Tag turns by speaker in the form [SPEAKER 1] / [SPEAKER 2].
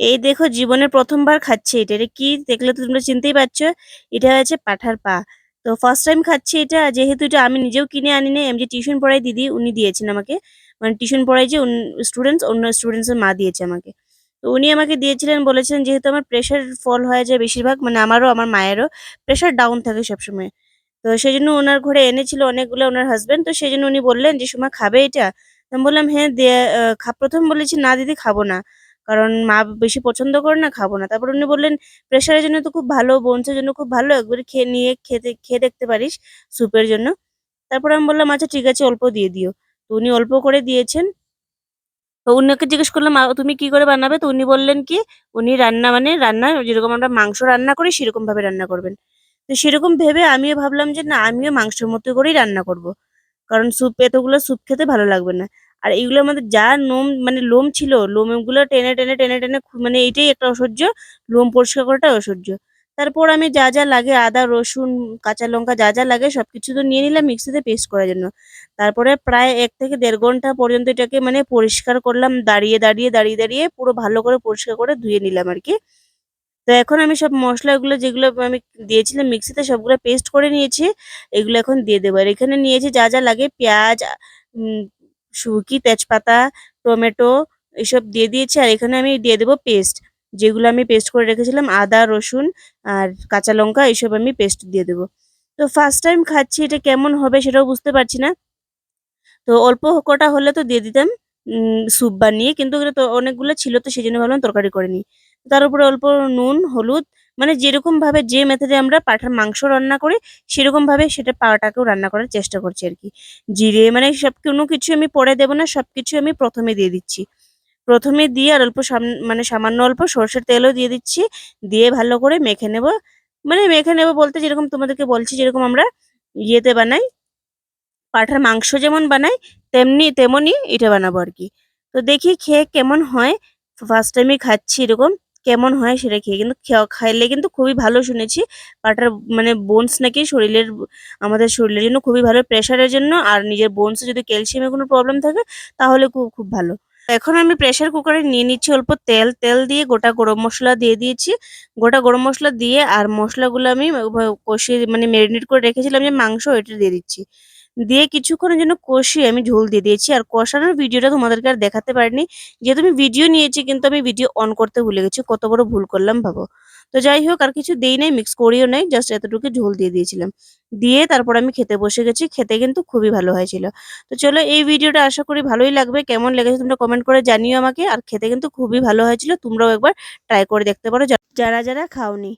[SPEAKER 1] এই দেখো জীবনের প্রথমবার খাচ্ছি এটা। এটা কি দেখলে তো তোমরা চিনতেই পারছ? এটা হচ্ছে পাঠার পা। তো ফার্স্ট টাইম খাচ্ছি এটা, যেহেতু এটা আমি নিজেও কিনে আনি নাই আমি যে টিউশন পড়াই দিদি উনি দিয়েছেন আমাকে। মানে টিউশন পড়াই যে স্টুডেন্টস অন্য স্টুডেন্টসের মা দিয়েছে আমাকে। তো উনি আমাকে দিয়েছিলেন, বলেছিলেন যেহেতু আমার প্রেশার ফল হয়ে যায় বেশিরভাগ মানে আমারও, আমার মায়েরও প্রেশার ডাউন থাকে সবসময়। তো সেই জন্য ওনার ঘরে এনেছিল অনেকগুলো ওনার হাজবেন্ড তো সেই জন্য উনি বললেন যে সময় খাবে এটা? আমি বললাম হ্যাঁ দিয়ে প্রথম বলেছি, না, দিদি, খাব না। কারণ মা বেশি পছন্দ করে না খাব না। তারপর উনি বললেন প্রেশারের জন্য তো খুব ভালো বোনসের জন্য খুব ভালো। একবার খেয়ে নিয়ে খেতে খেয়ে দেখতে পারিস স্যুপের জন্য। তারপর আমি বললাম আচ্ছা ঠিক আছে অল্প দিয়ে দিও। তো উনি অল্প করে দিয়েছেন। তো উনাকে জিজ্ঞেস করলাম "আ, তুমি কি করে বানাবে? তো উনি বললেন কি উনি রান্না মানে রান্না যেরকম আমরা মাংস রান্না করি সেরকম ভাবে রান্না করবেন। তো সেরকম ভেবে আমিও ভাবলাম যে না আমিও মাংসের মতো করেই রান্না করব। কারণ স্যুপ এতগুলো স্যুপ খেতে ভালো লাগবে না। আর এগুলোর মধ্যে যা লোম মানে লোম ছিল, লোমগুলো টেনে টেনে টেনে টেনে মানে এইটাই একটা অসহ্য, লোম পরিষ্কার করাটা অসহ্য। তারপর আমি যা যা লাগে, আদা, রসুন, কাঁচা লঙ্কা যা যা লাগে সবকিছু তো নিয়ে নিলাম মিক্সিতে পেস্ট করার জন্য। তারপরে প্রায় এক থেকে দেড় ঘণ্টা পর্যন্ত এটাকে মানে পরিষ্কার করলাম, দাঁড়িয়ে দাঁড়িয়ে দাঁড়িয়ে দাঁড়িয়ে পুরো ভালো করে পরিষ্কার করে ধুয়ে নিলাম আর কি। তো এখন আমি সব মশলাগুলো যেগুলো আমি দিয়েছিলাম মিক্সিতে সবগুলো পেস্ট করে নিয়েছি, এগুলো এখন দিয়ে দেবো। আর এখানে নিয়েছি যা যা লাগে পেঁয়াজ শুকি, তেজপাতা, টমেটো এসব দিয়ে দিয়েছি। আর এখানে আমি দিয়ে দেবো পেস্ট। যেগুলো আমি পেস্ট করে রেখেছিলাম, আদা, রসুন আর কাঁচা লঙ্কা, এসব আমি পেস্ট দিয়ে দেবো। তো ফার্স্ট টাইম খাচ্ছি, এটা কেমন হবে সেটাও বুঝতে পারছি না। তো অল্প কটা হলে তো দিয়ে দিতাম স্যুপ বানিয়ে। কিন্তু তো অনেকগুলো ছিল, তো সেই জন্য ভাবলাম তরকারি করে নিই। তার উপরে অল্প নুন, হলুদ মানে যেরকম ভাবে যে মেথডে আমরা পাঠার মাংস রান্না করি, সেরকম ভাবে সেটা পাটাকেও রান্না করার চেষ্টা করছি আর কি। জিরে মানে সব কোনো কিছু আমি পরে দেবো না সব কিছু আমি প্রথমে দিয়ে দিচ্ছি। প্রথমে দিয়ে আর অল্প মানে সামান্য অল্প সর্ষের তেলও দিয়ে দিচ্ছি, দিয়ে ভালো করে মেখে নেব। মানে মেখে নেব বলতে যেরকম তোমাদেরকে বলছি, যেরকম আমরা ইয়েতে বানাই, পাঁঠার মাংস যেমন বানাই, তেমনি তেমনই এটা বানাবো আর কি। তো দেখি খেয়ে কেমন হয়। ফার্স্ট টাইমই খাচ্ছি এরকম। কেমন হয় সেটা খেয়ে কিন্তু খাইলে কিন্তু খুবই ভালো শুনেছি। পাঁঠার মানে বোনস নাকি শরীরের, আমাদের শরীরের জন্য খুবই ভালো প্রেশারের জন্য। আর নিজের বোনসে যদি ক্যালসিয়ামের কোনো প্রবলেম থাকে, তাহলে খুব খুব ভালো। এখন আমি প্রেশার কুকারে নিয়ে নিচ্ছি অল্প তেল। তেল দিয়ে গোটা গরম মশলা দিয়ে দিয়েছি। গোটা গরম মশলা দিয়ে আর মশলাগুলো আমি কষিয়ে মানে ম্যারিনেট করে রেখেছিলাম যে মাংস, ওইটা দিয়ে দিচ্ছি। দিয়ে কিছুক্ষণের জন্য কষিয়ে আমি ঝোল দিয়ে দিয়েছি। আর কষানোর ভিডিওটা তোমাদেরকে আর দেখাতে পারিনি। যেহেতু আমি ভিডিও নিয়েছি, কিন্তু আমি ভিডিও অন করতে ভুলে গেছি। কত বড় ভুল করলাম ভাবো। তো যাই হোক, আর কিছু দেই নাই মিক্স করিও নাই জাস্ট এতটুকু ঝোল দিয়ে দিয়েছিলাম। দিয়ে তারপর আমি খেতে বসে গেছি। খেতে কিন্তু খুবই ভালো হয়েছিল। তো চলো, এই ভিডিওটা আশা করি ভালোই লাগবে। কেমন লেগেছে তোমরা কমেন্ট করে জানিও আমাকে। আর খেতে কিন্তু খুবই ভালো হয়েছিল। তোমরাও একবার ট্রাই করে দেখতে পারো। যারা যারা খাওনি।